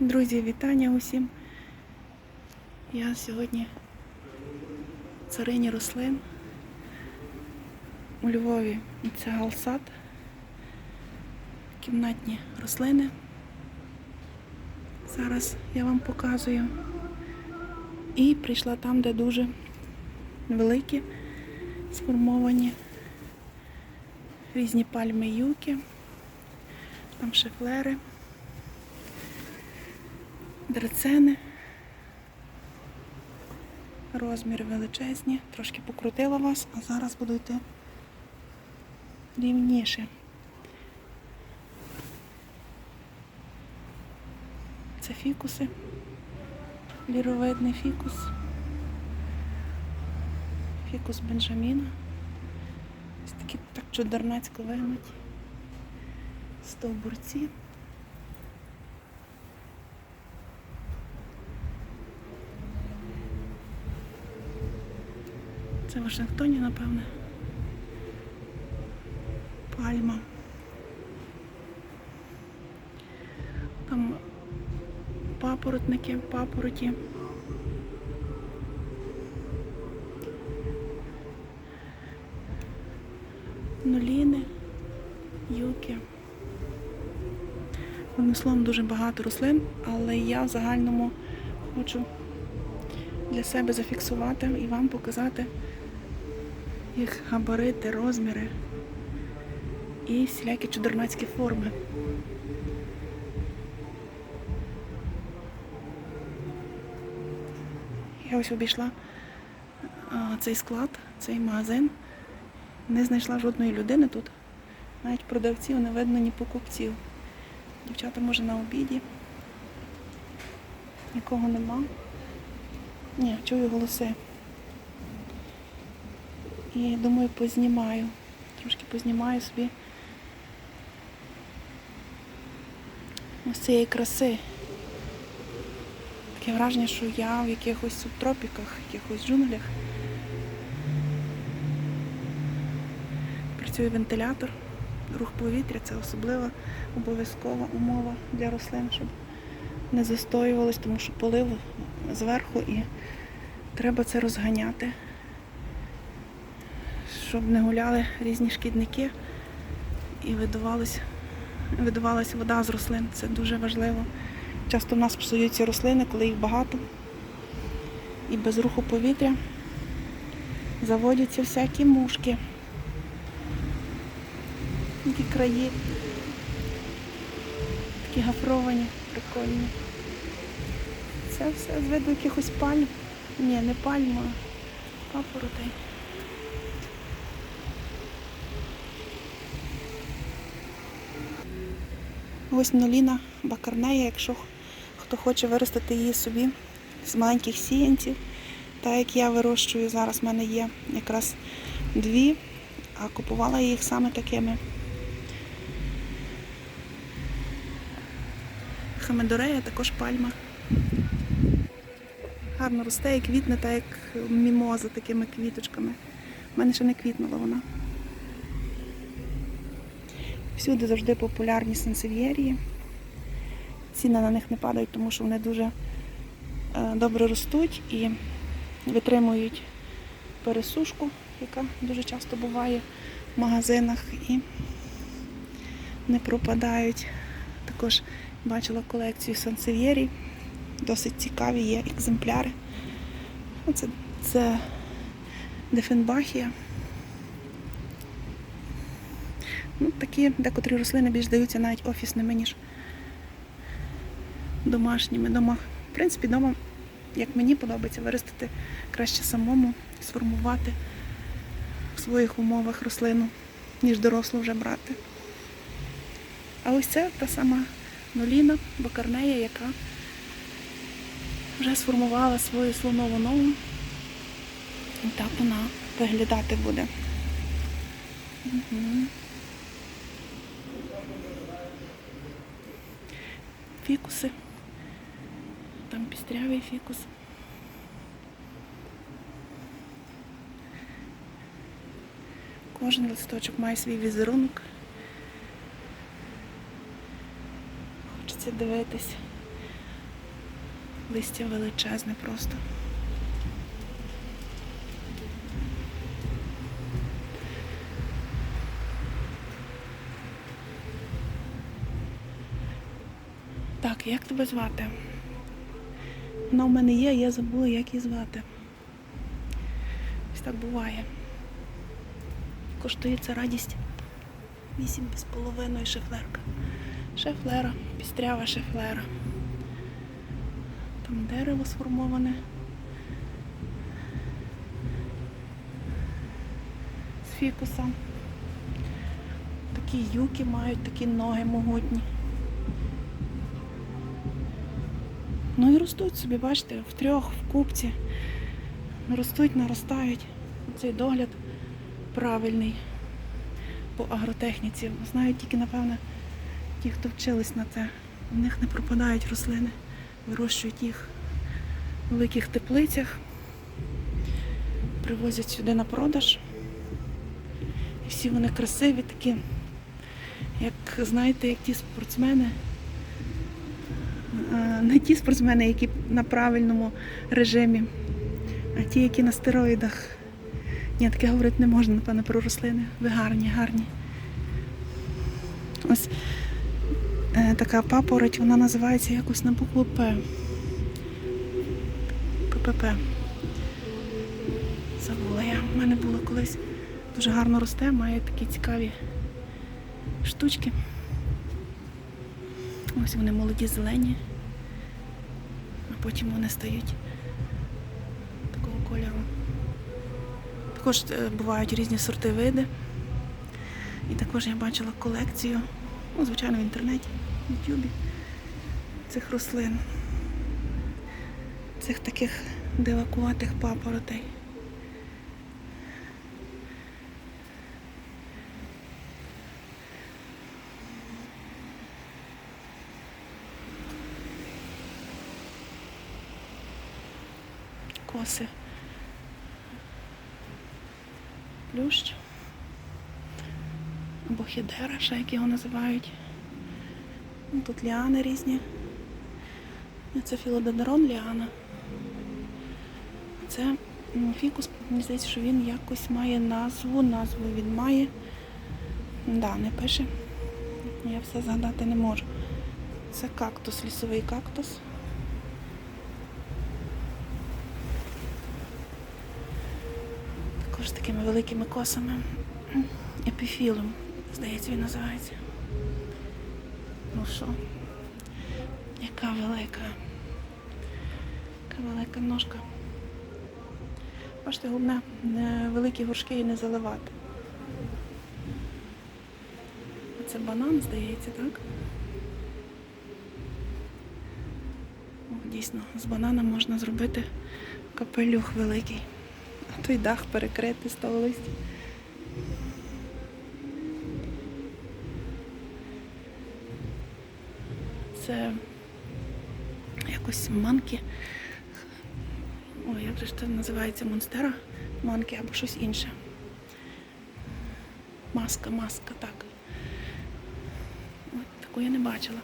Друзі, вітання усім. Я сьогодні царині рослин у Львові. Це галсад, кімнатні рослини. Зараз я вам показую. І прийшла там, де дуже великі, сформовані різні пальми юки, там шефлери драцени. Розміри величезні. Трошки покрутила вас, а зараз буду йти рівніше. Це фікуси. Ліровидний фікус. Фікус Бенджаміна. Ось такі так чудернацько вигнуті. Стовбурці. Це в Вашингтоні, напевне. Пальма. Там папоротники, папороті. Нуліни, юки. Одним словом, дуже багато рослин, але я в загальному хочу для себе зафіксувати і вам показати їх габарити, розміри і всілякі чудернацькі форми. Я ось обійшла цей склад, цей магазин. Не знайшла жодної людини тут. Навіть продавців не видно ні покупців. Дівчата, може, на обіді. Нікого нема. Ні, чую голоси. І думаю, познімаю. Трошки познімаю собі ось цієї краси. Таке враження, що я в якихось субтропіках, якихось джунглях. Працює вентилятор, рух повітря це особлива обов'язкова умова для рослин, щоб не застоювалось, тому що полив зверху і треба це розганяти, щоб не гуляли різні шкідники і видувалась вода з рослин. Це дуже важливо. Часто в нас псуються рослини, коли їх багато. І без руху повітря заводяться всякі мушки. Такі краї, такі гафровані, прикольні. Це все з виду якихось пальм. Ні, не пальма, а папоротей. Ось нуліна бакарнея, якщо хто хоче виростити її собі з маленьких сіянців. Так як я вирощую, зараз в мене є якраз дві, а купувала їх саме такими. Хамедорея також пальма. Гарно росте і квітне, так як мімоза такими квіточками. У мене ще не квітнула вона. Всюди завжди популярні сансев'єрії. Ціни на них не падають, тому що вони дуже е, добре ростуть і витримують пересушку, яка дуже часто буває в магазинах і не пропадають. Також бачила колекцію сансев'єрій. Досить цікаві є екземпляри. Оце це Дефенбахія. Ну, такі декотрі рослини більш даються навіть офісними, ніж домашніми. Дома. В принципі, вдома, як мені подобається, виростити краще самому, сформувати в своїх умовах рослину, ніж дорослу вже брати. А ось це та сама нуліна, бакарнея, яка вже сформувала свою слонову ногу. І так вона виглядати буде. Угу. Фікуси. Там пістрявий фікус. Кожен листочок має свій візерунок. Хочеться дивитись. Листя величезне просто. Так, як тебе звати? Вона в мене є, я забула, як її звати. Ось так буває. Коштує ця радість. Вісім з половиною шефлерка. Шефлера, пістрява шефлера. Там дерево сформоване. З фікуса. Такі юки мають, такі ноги могутні. Ну і ростуть собі, бачите, в трьох, в купці. Ростуть, наростають. Цей догляд правильний по агротехніці. Знають тільки, напевне, ті, хто вчились на це. У них не пропадають рослини, вирощують їх в великих теплицях, привозять сюди на продаж. І всі вони красиві, такі, як знаєте, як ті спортсмени. Е, Не ті спортсмени, які на правильному режимі, а ті, які на стероїдах. Ні, таке говорити не можна, напевно, про рослини. Ви гарні, гарні. Ось е, така папороть, вона називається якось на букву П. ППП. Забула я. У мене було колись дуже гарно росте, має такі цікаві штучки. Ось вони молоді зелені, потім вони стають такого кольору. Також е, бувають різні сорти види. І також я бачила колекцію, ну, звичайно, в інтернеті, в Ютубі цих рослин, цих таких дивакуватих папоротей. Коси. Плющ. Або хідера, ще як його називають. Ну, Тут ліани різні. Це філодендрон ліана. Це фікус, мені здається, що він якось має назву, назву він має. Да, не пише. Я все згадати не можу. Це кактус, лісовий кактус. Також з такими великими косами. Епіфілом, здається, він називається. Ну що, яка велика. Яка велика ножка. Бачите, головне, не великі горшки і не заливати. Це банан, здається, так? О, дійсно, з банана можна зробити капелюх великий. Той дах перекрити з того листя. Це якось манки. Ой, як же ж це називається монстера? Манки або щось інше. Маска, маска, так. Таку я не бачила.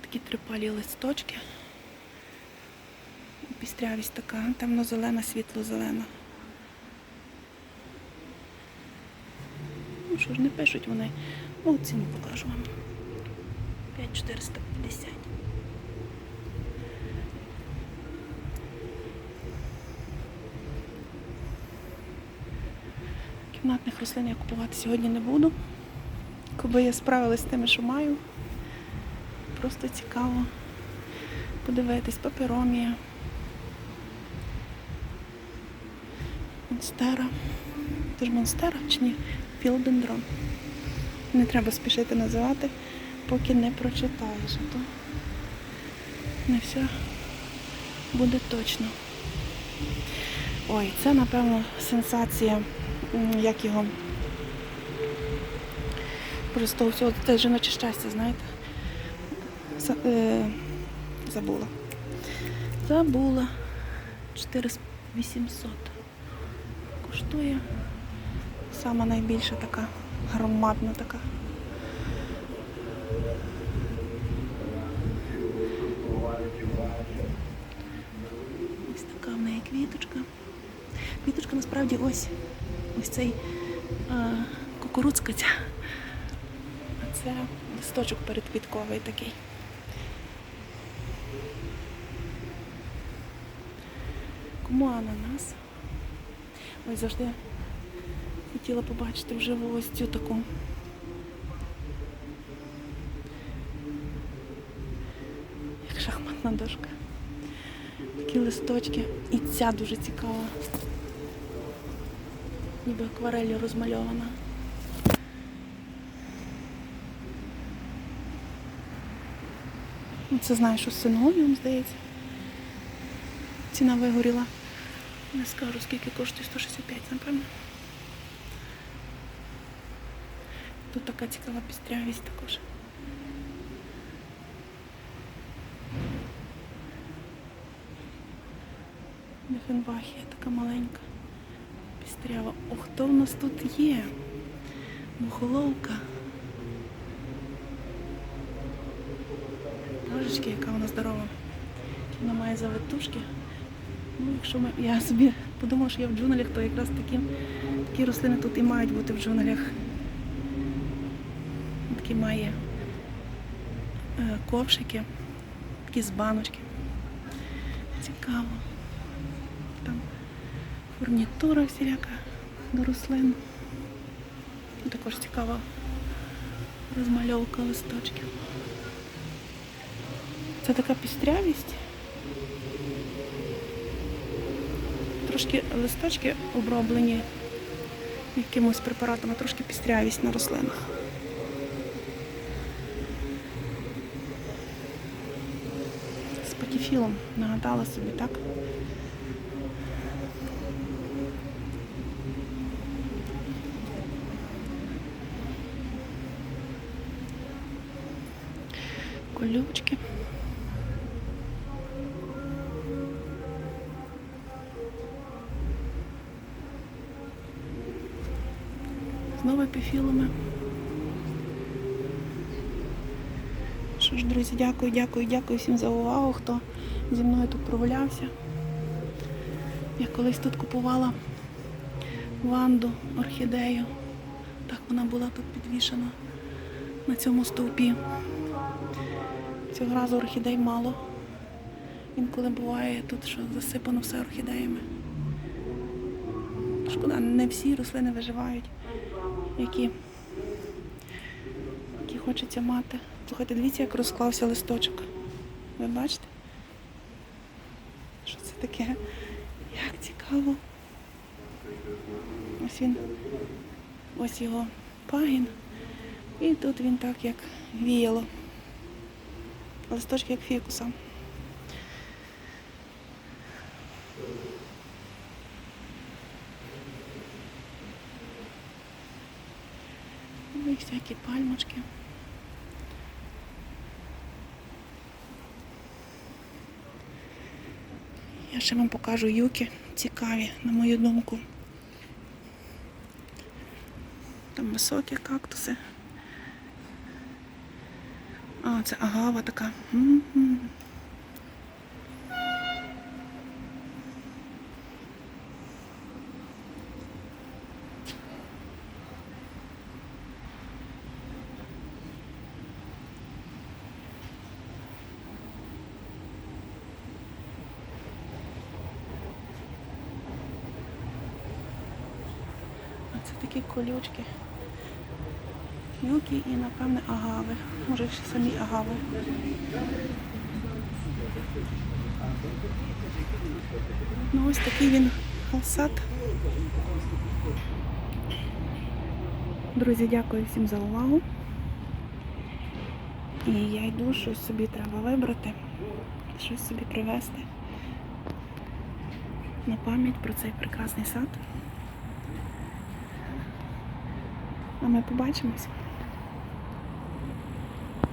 Такі трипалі листочки. Пістрявість така, темно-зелена, світло-зелена. Ну що ж, не пишуть вони. О, ціну покажу вам. 5450. Кімнатних рослин я купувати сьогодні не буду. Коби я справилась з тими, що маю. Просто цікаво подивитись паперомія. Монстера. Це ж монстера чи ні? Філодендрон. Не треба спішити називати, поки не прочитаєш, а то не все буде точно. Ой, це, напевно, сенсація, як його. Просто всього це жіноче щастя, знаєте. Е, забула. Забула. 4800 коштує. Сама найбільша така, громадна така. Ось така в неї квіточка. Квіточка насправді ось ось цей е, кукурудзка ця. Це листочок передквітковий такий. Кому ананас? Ось завжди хотіла побачити вживу ось цю таку. Як шахматна дошка. Такі листочки. І ця дуже цікава. Ніби акварелью розмальована. Ну, Це знаю, що з сингоніум, здається. Ціна вигоріла. Не скажу, скільки коштує 165, напевно. Тут така цікава пістрявість також. Дефенбахія така маленька. Пістрява. О, хто в нас тут є? Мухоловка. Божечки, яка вона здорова. Вона має завитушки. Ну, якщо ми, я собі подумала, що я в джунглях, то якраз такі, такі рослини тут і мають бути в джунглях. Такі має е, ковшики, такі з баночки. Цікаво. Там фурнітура всіляка до рослин. Ну, Також цікава розмальовка листочків. Це така пістрявість. Трошки листочки оброблені якимось препаратом, а трошки пістрявість на рослинах. З патіфілом нагадала собі, так? Колючки. Що ж, друзі, дякую, дякую, дякую всім за увагу, хто зі мною тут прогулявся. Я колись тут купувала ванду, орхідею. Так вона була тут підвішена на цьому стовпі. Цього разу орхідей мало. Інколи буває тут, що засипано все орхідеями. Шкода, не всі рослини виживають, які, хочеться мати. Слухайте, дивіться, як розклався листочок. Ви бачите? Що це таке? Як цікаво. Ось він, ось його пагін. І тут він так як віяло. Листочки як фікуса. Ну і всякі пальмочки. Я ще вам покажу юки цікаві, на мою думку. Там високі кактуси. А, це агава така. Це такі колючки. Юки і, напевне, агави. Може, ще самі агави. Ну, ось такий він халсат. Друзі, дякую всім за увагу. І я йду, щось собі треба вибрати, щось собі привезти на пам'ять про цей прекрасний сад. А ми побачимось.